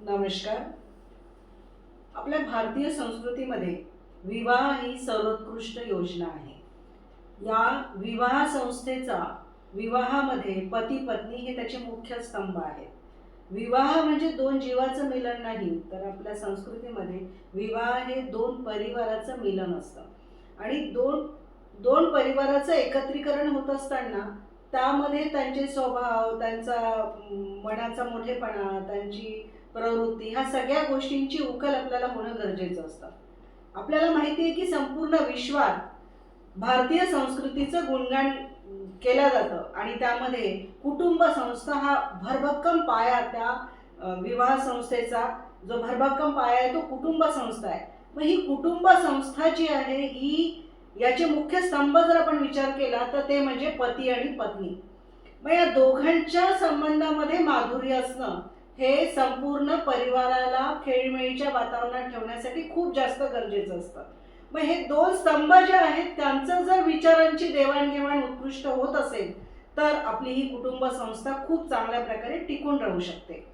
नमस्कार. आपल्या भारतीय संस्कृतीमध्ये विवाह ही सर्वोत्कृष्ट योजना आहे. या विवाह संस्थेचा विवाहामध्ये पती पत्नी हे त्याचे मुख्य स्तंभ आहेत. विवाह म्हणजे दोन जीवाचं मिलन नाही तर आपल्या संस्कृतीमध्ये विवाह हे दोन परिवाराचं मिलन असतं. आणि दोन दोन परिवाराचं एकत्रीकरण होत असताना त्यामध्ये त्यांचे स्वभाव त्यांचा मनाचा मोठेपणा त्यांची प्रवृत्ती ह्या सगळ्या गोष्टींची उकल आपल्याला होणं गरजेचं असतं. आपल्याला माहिती आहे की संपूर्ण विश्वात भारतीय संस्कृतीचं गुणगान केलं जातं आणि त्यामध्ये कुटुंब संस्था हा भरभक्कम पाया त्या विवाह संस्थेचा जो भरभक्कम पाया आहे तो कुटुंब संस्था आहे. मग ही कुटुंब संस्था जी आहे ही याचे मुख्य स्तंभ जर आपण विचार केला तर ते म्हणजे पती आणि पत्नी. मग या दोघांच्या संबंधामध्ये माधुर्य असणं हे संपूर्ण परिवाराला खेळीमेळीच्या वातावरणात ठेवण्यासाठी खूप जास्त गरजेचं असतं. मग हे दोन स्तंभ जे आहेत त्यांचं जर विचारांची देवाणघेवाण उत्कृष्ट होत असेल तर आपली ही कुटुंब संस्था खूप चांगल्या प्रकारे टिकून राहू शकते.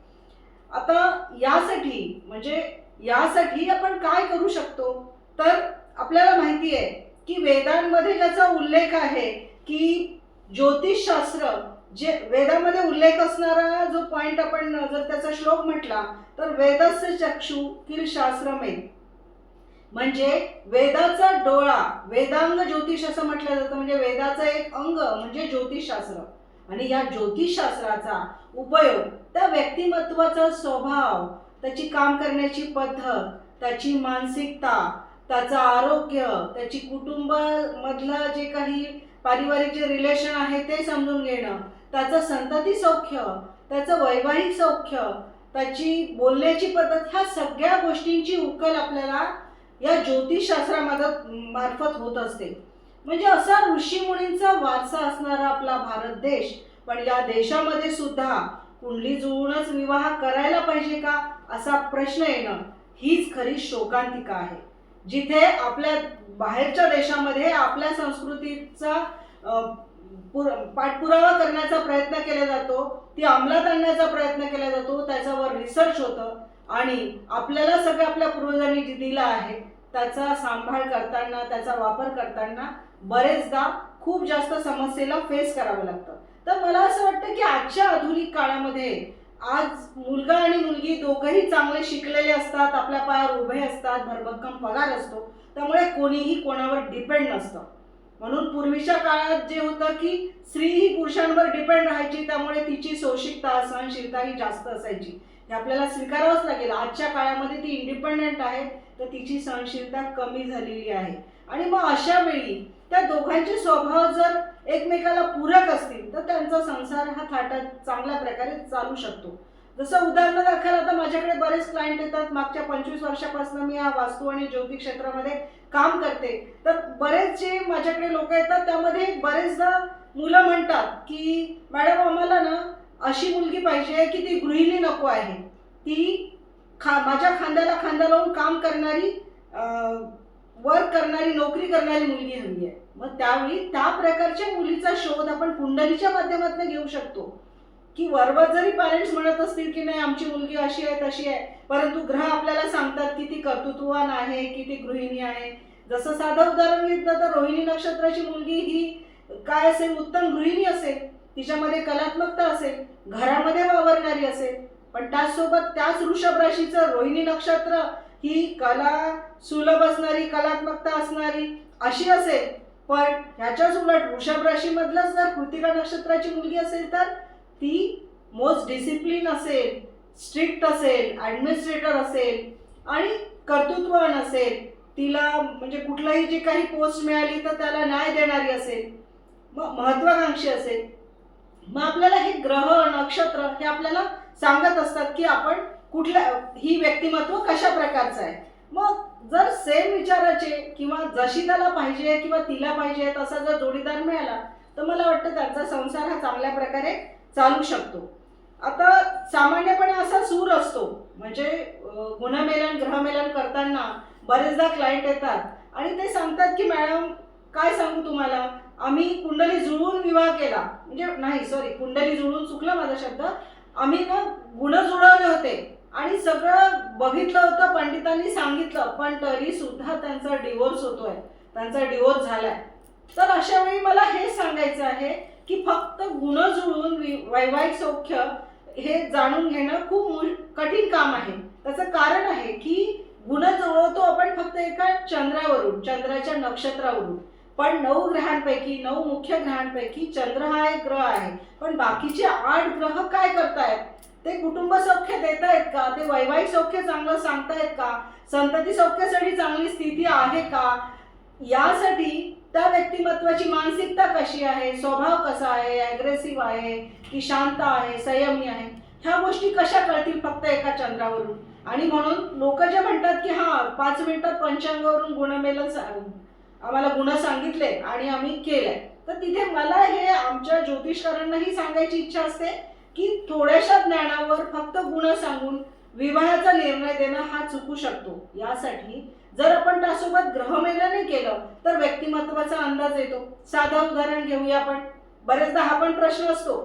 आता यासाठी म्हणजे यासाठी आपण काय करू शकतो? तर आपल्याला माहिती आहे की वेदांमध्ये ज्याचा उल्लेख आहे की ज्योतिषशास्त्र जे वेदामध्ये उल्लेख असणारा जो पॉइंट आपण जर त्याचा श्लोक म्हटला तर वेदस्य चक्षु किल शास्त्रमे. म्हणजे वेदाचा डोळा वेदांग ज्योतिष असं म्हटलं जातं म्हणजे वेदाचं एक अंग म्हणजे ज्योतिषशास्त्र. आणि या ज्योतिषशास्त्राचा उपयोग त्या व्यक्तिमत्वाचा स्वभाव त्याची काम करण्याची पद्धत त्याची मानसिकता त्याचं आरोग्य त्याची कुटुंबामधलं जे काही पारिवारिक जे रिलेशन आहे ते समजून घेणं त्याचं संतती सौख्य त्याचं वैवाहिक सौख्य त्याची बोलण्याची पद्धत ह्या सगळ्या गोष्टींची उकल आपल्याला या ज्योतिषशास्त्रामार्फत मार्फत होत असते. म्हणजे असा ऋषीमुनींचा वारसा असणारा आपला भारत देश पण या देशामध्ये सुद्धा कुंडली जुळूनच विवाह करायला पाहिजे का असा प्रश्न येणं हीच खरी शोकांतिका आहे. जिथे आपल्या बाहेरच्या देशामध्ये आपल्या संस्कृतीचा पाठपुरावा करण्याचा प्रयत्न केला जातो ती अंमलात आणण्याचा प्रयत्न केला जातो त्याच्यावर रिसर्च होतं आणि आपल्याला सगळं आपल्या पूर्वजांनी जे दिलं आहे त्याचा सांभाळ करताना त्याचा वापर करताना बरेचदा खूप जास्त समस्येला फेस करावं लागतं. तर मला असं वाटतं की आजच्या आधुनिक काळामध्ये आज मुलगा आणि मुलगी दोघंही चांगले शिकलेले असतात आपल्या पायावर उभे असतात भरभक्कम पगार असतो. त्यामुळे कोणीही कोणावर डिपेंड नसतं. म्हणून पूर्वीच्या काळात जे होतं की स्त्री ही पुरुषांवर डिपेंड राहायची त्यामुळे तिची सोशिकता सहनशीलता ही जास्त असायची. हे आपल्याला स्वीकारावंच लागेल. आजच्या काळामध्ये ती इंडिपेंडंट आहे तर तिची सहनशीलता कमी झालेली आहे. आणि मग अशा वेळी त्या दोघांचे स्वभाव जर एकमेकाला पूरक असतील तर त्यांचा संसार हा थाटात चांगल्या प्रकारे चालू शकतो. जसं उदाहरण दाखल आता माझ्याकडे बरेच क्लायंट येतात. मागच्या पंचवीस वर्षापासून मी या वास्तू आणि ज्योतिष क्षेत्रामध्ये काम करते. तर बरेच जे माझ्याकडे लोक येतात त्यामध्ये बरेचदा मुलं म्हणतात की मॅडम आम्हाला ना अशी मुलगी पाहिजे की ती गृहिणी नको आहे. ती खा माझ्या खांद्याला खांदा लावून काम करणारी वर्क करणारी नोकरी करणारी मुलगी हवी आहे. मग त्यावेळी त्या प्रकारच्या मुलीचा शोध आपण कुंडलीच्या माध्यमातून घेऊ शकतो. की वरवर जरी पॅरेंट्स म्हणत असतील की नाही आमची मुलगी अशी आहे तशी आहे परंतु ग्रह आपल्याला सांगतात की ती कर्तृत्ववान आहे की ती गृहिणी आहे. जसं साधं उदाहरण घेतलं तर रोहिणी नक्षत्राची मुलगी ही काय असेल? उत्तम गृहिणी असेल. तिच्यामध्ये कलात्मकता असेल. घरामध्ये वावरणारी असेल. पण त्याचसोबत त्याच वृषभ राशीचं रोहिणी नक्षत्र ही कला सुलभ असणारी कलात्मकता असणारी अशी असेल. पण ह्याच्याच उलट वृषभ राशीमधलंच जर कृतिका नक्षत्राची मुलगी असेल तर ती मोस्ट डिसिप्लिन असेल स्ट्रिक्ट असेल ॲडमिनिस्ट्रेटर असेल आणि कर्तृत्ववान असेल. तिला म्हणजे कुठलाही जी काही पोस्ट मिळाली तर त्याला न्याय देणारी असेल. मग महत्वाकांक्षी असेल. मग आपल्याला हे ग्रह नक्षत्र हे आपल्याला सांगत असतात की आपण कुठल्या ही व्यक्तिमत्व कशा प्रकारचं आहे? मग जर सेम विचाराचे किंवा जशी त्याला पाहिजे किंवा तिला पाहिजे तसा जर जोडीदार मिळाला तर मला वाटतं त्यांचा संसार हा चांगल्या प्रकारे चालू शकतो. आता सामान्यपणे असा सूर असतो म्हणजे अं, गुणमेलन ग्रहमेलन करताना बरेचदा क्लायंट येतात आणि ते सांगतात की मॅडम काय सांगू तुम्हाला? आम्ही कुंडली जुळून विवाह केला. म्हणजे नाही सॉरी कुंडली जुळून चुकला माझा शब्द. आम्ही ना गुण जुळवले होते. आणि सगळं बघितलं होतं पंडितांनी सांगितलं पण तरी सुद्धा त्यांचा डिवोर्स होतोय त्यांचा डिवोर्स झालाय. तर अशा वेळी मला हे सांगायचं आहे की फक्त गुण जुळून वैवाहिक सौख्य हे जाणून घेणं खूप कठीण काम आहे. त्याचं कारण आहे की गुण जुळवतो आपण फक्त एका चंद्रावरून चंद्राच्या नक्षत्रावरून. पण नऊ ग्रहांपैकी नऊ मुख्य ग्रहांपैकी चंद्र हा एक ग्रह आहे. पण बाकीचे आठ ग्रह काय करतायत ते कुटुंब सौख्य देत आहेत का? ते वैवाहिक सौख्य चांगलं सांगतायत का? संतती सौख्यासाठी चांगली स्थिती आहे का? यासाठी त्या व्यक्तिमत्वाची मानसिकता कशी आहे? स्वभाव कसा आहे? ॲग्रेसिव्ह आहे की शांत आहे? संयमी आहे? ह्या गोष्टी कशा कळतील फक्त एका चंद्रावरून? आणि म्हणून लोक जे म्हणतात की हा पाच मिनिटात पंचांगावरून गुणमेलन आम्हाला गुण सांगितले आणि आम्ही केलंय. तर तिथे मला हे आमच्या ज्योतिषकारांनाही सांगायची इच्छा असते. की थोड्याशा ज्ञानावर फक्त गुण सांगून विवाहाचा निर्णय देणं हा चुकू शकतो. यासाठी जर आपण त्यासोबत ग्रहमेलनही केलं तर व्यक्तिमत्वाचा अंदाज येतो. साधं उदाहरण घेऊया आपण. बरेचदा हा पण प्रश्न असतो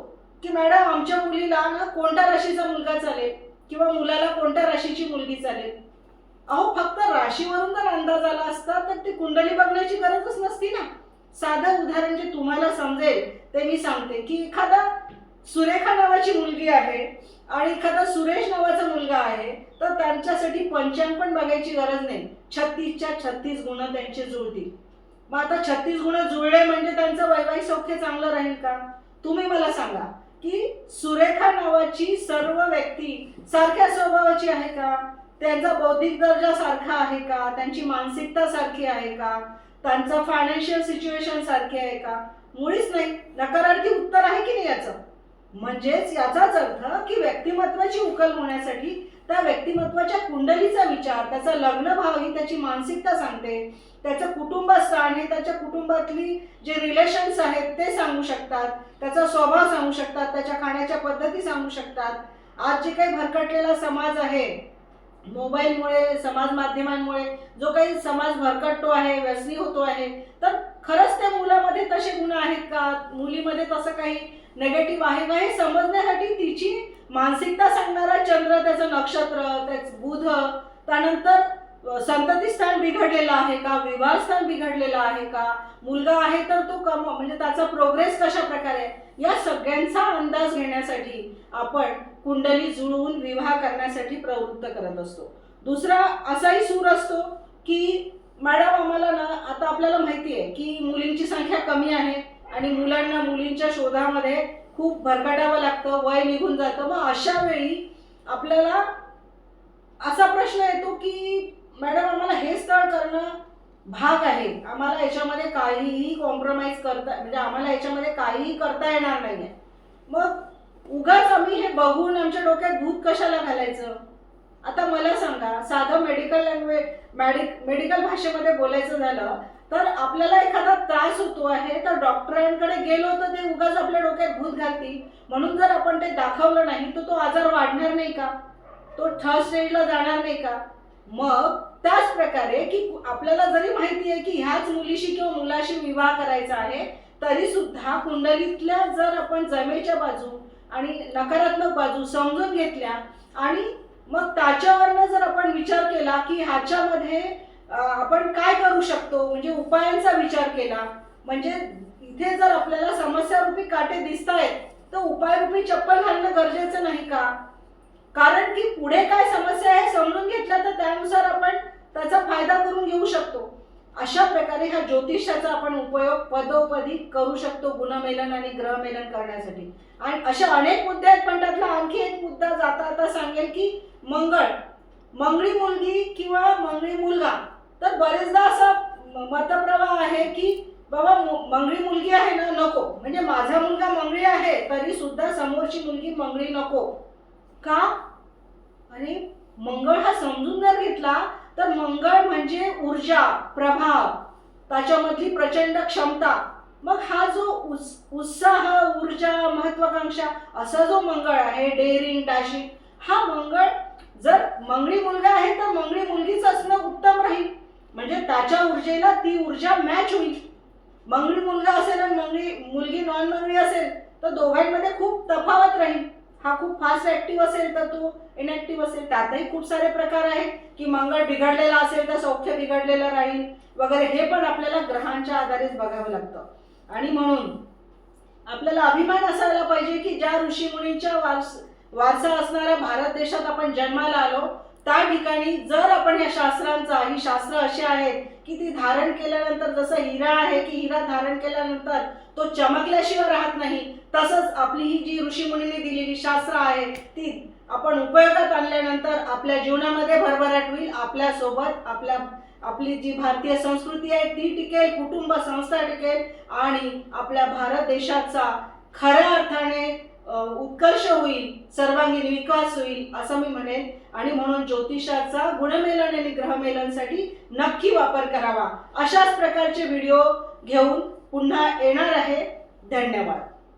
की मॅडम आमच्या मुलीला ना कोणत्या राशीचा मुलगा चालेल? किंवा मुलाला कोणत्या राशीची मुलगी चालेल? अहो फक्त राशीवरून जर अंदाज आला असता तर ती कुंडली बघण्याची गरजच नसती ना. साधं उदाहरण जे तुम्हाला समजेल ते मी सांगते की एखादा सुरेखा नावाची मुलगी आहे आणि एखादा सुरेश नावाचा मुलगा आहे तर त्यांच्यासाठी पंचांग पण बघायची गरज नाही. छत्तीसच्या छत्तीस गुण त्यांचे जुळतील. मग आता छत्तीस गुण जुळले म्हणजे त्यांचं वैवाहिक सौख्य चांगलं राहील का? तुम्ही मला सांगा की सुरेखा नावाची सर्व व्यक्ती सारख्या स्वभावाची आहे का? त्यांचा बौद्धिक दर्जा सारखा आहे का? त्यांची मानसिकता सारखी आहे का? त्यांचं फायनान्शियल सिच्युएशन सारखी आहे का? मुळीच नाही. नकारार्थी उत्तर आहे की नाही याचं? म्हणजेच याचाच अर्थ की व्यक्तिमत्वाची उकल होण्यासाठी त्या व्यक्तिमत्वाच्या कुंडलीचा विचार त्याचा लग्न भाव ही त्याची मानसिकता सांगते. त्याचं कुटुंबस्थान हे त्याच्या कुटुंबातली जे रिलेशन्स आहेत ते सांगू शकतात. त्याचा स्वभाव सांगू शकतात. त्याच्या खाण्याच्या पद्धती सांगू शकतात. आज जे काही भरकटलेला समाज आहे मोबाईलमुळे समाज माध्यमांमुळे जो काही समाज भरकटतो आहे व्यसनी होतो आहे तर खरंच त्या मुलामध्ये तसे गुण आहेत का? मुलीमध्ये तसं काही नेगेटिव्ह आहे का हे समजण्यासाठी तिची मानसिकता सांगणारा चंद्र त्याचं नक्षत्र त्याचं बुध त्यानंतर संतती स्थान बिघडलेलं आहे का? विवाह स्थान बिघडलेलं आहे का? मुलगा आहे तर तो कम म्हणजे त्याचा प्रोग्रेस कशा प्रकारे? या सगळ्यांचा अंदाज घेण्यासाठी आपण कुंडली जुळवून विवाह करण्यासाठी प्रवृत्त करत असतो. दुसरा असाही सूर असतो की मॅडम आम्हाला ना आता आपल्याला माहिती आहे की मुलींची संख्या कमी आहे. आणि मुलांना मुलींच्या शोधामध्ये खूप भरकटावं लागतं वय निघून जातं. मग अशा वेळी आपल्याला असा प्रश्न येतो की मॅडम आम्हाला हे स्थळ करणं भाग आहे. आम्हाला याच्यामध्ये काहीही कॉम्प्रोमाइज करता म्हणजे आम्हाला याच्यामध्ये काहीही करता येणार नाही आहे मग उगाच आम्ही हे बघून आमच्या डोक्यात दूध कशाला घालायचं? आता मला सांगा साधं मेडिकल लँग्वेज मॅडि मेडिकल भाषेमध्ये बोलायचं झालं तर आपल्याला एखादा त्रास होतो आहे तर डॉक्टरांकडे गेलो तर ते उगाच आपल्या डोक्यात भूत घालतील. म्हणून जर आपण ते दाखवलं नाही तर तो आजार वाढणार नाही का? तो थर्ड स्टेजला जाणार नाही का? मग त्याच प्रकारे की आपल्याला जरी माहिती आहे की ह्याच मुलीशी किंवा मुलाशी विवाह करायचा आहे तरी सुद्धा कुंडलीतल्या जर आपण जमेच्या बाजू आणि नकारात्मक बाजू समजून घेतल्या आणि मग त्याच्यावरनं जर आपण विचार केला की ह्याच्यामध्ये आपण काय करू शकतो? म्हणजे उपायांचा विचार केला. म्हणजे इथे जर आपल्याला समस्यारूपी काटे दिसत आहेत तर उपायरूपी चप्पल घालणं गरजेचं नाही का? कारण की पुढे काय समस्या आहे समजून घेतलं तर त्यानुसार आपण त्याचा फायदा करून घेऊ शकतो. अशा प्रकारे ह्या ज्योतिषाचा आपण उपयोग पदोपदी करू शकतो गुणमेलन आणि ग्रहमेलन करण्यासाठी. आणि असे अनेक मुद्दे आहेत पण त्यातला आणखी एक मुद्दा जाता आता सांगेल की मंगळ. मंगळी मुलगी किंवा मंगळी मुलगा. तर बरेचदा असा मतप्रवाह आहे की बाबा मंगळी मुलगी आहे ना नको. म्हणजे माझा मुलगा मंगळी आहे तरी सुद्धा समोरची मुलगी मंगळी नको. का? आणि मंगळ हा समजून जर घेतला तर मंगळ म्हणजे ऊर्जा प्रभाव त्याच्यामधली प्रचंड क्षमता. मग हा जो उस उत्साह ऊर्जा महत्वाकांक्षा असा जो मंगळ आहे डेअरिंग डॅशिंग हा मंगळ जर मंगळी मुलगा आहे तर मंगळी मुलगीच असणं उत्तम राहील. म्हणजे त्याच्या ऊर्जेला ती ऊर्जा मॅच होईल. मंगळी मुलगा असेल आणि मंगळी मुलगी नॉन मंगळी असेल तर दोघांमध्ये खूप तफावत राहील. हा खूप फास्ट ऍक्टिव्ह असेल तर तू इनॅक्टिव्ह असेल. त्यातही खूप सारे प्रकार आहेत की मंगळ बिघडलेला असेल तर सौख्य बिघडलेलं राहील वगैरे हे पण आपल्याला ग्रहांच्या आधारेच बघावं लागतं. आणि म्हणून आपल्याला अभिमान असायला पाहिजे की ज्या ऋषीमुनींच्या वारस वारसा असणाऱ्या भारत देशात आपण जन्माला आलो त्या ठिकाणी जर आपण या शास्त्रांचा ही शास्त्र अशी आहेत की ती धारण केल्यानंतर जसं हिरा आहे की हिरा धारण केल्यानंतर तो चमकल्याशिवाय राहत नाही तसंच आपली ही जी ऋषीमुनींनी दिलेली शास्त्र आहे ती आपण उपयोगात आणल्यानंतर आपल्या जीवनामध्ये भरभराट होईल आपल्यासोबत आपल्या आपली जी भारतीय संस्कृती आहे ती टिकेल कुटुंब संस्था टिकेल आणि आपल्या भारत देशाचा खऱ्या अर्थाने उत्कर्ष होईल सर्वांगीण विकास होईल असं मी म्हणेन. आणि म्हणून ज्योतिषाचा गुणमेलन आणि ग्रहमेलनसाठी नक्की वापर करावा. अशाच प्रकारचे व्हिडिओ घेऊन पुन्हा येणार आहे. धन्यवाद.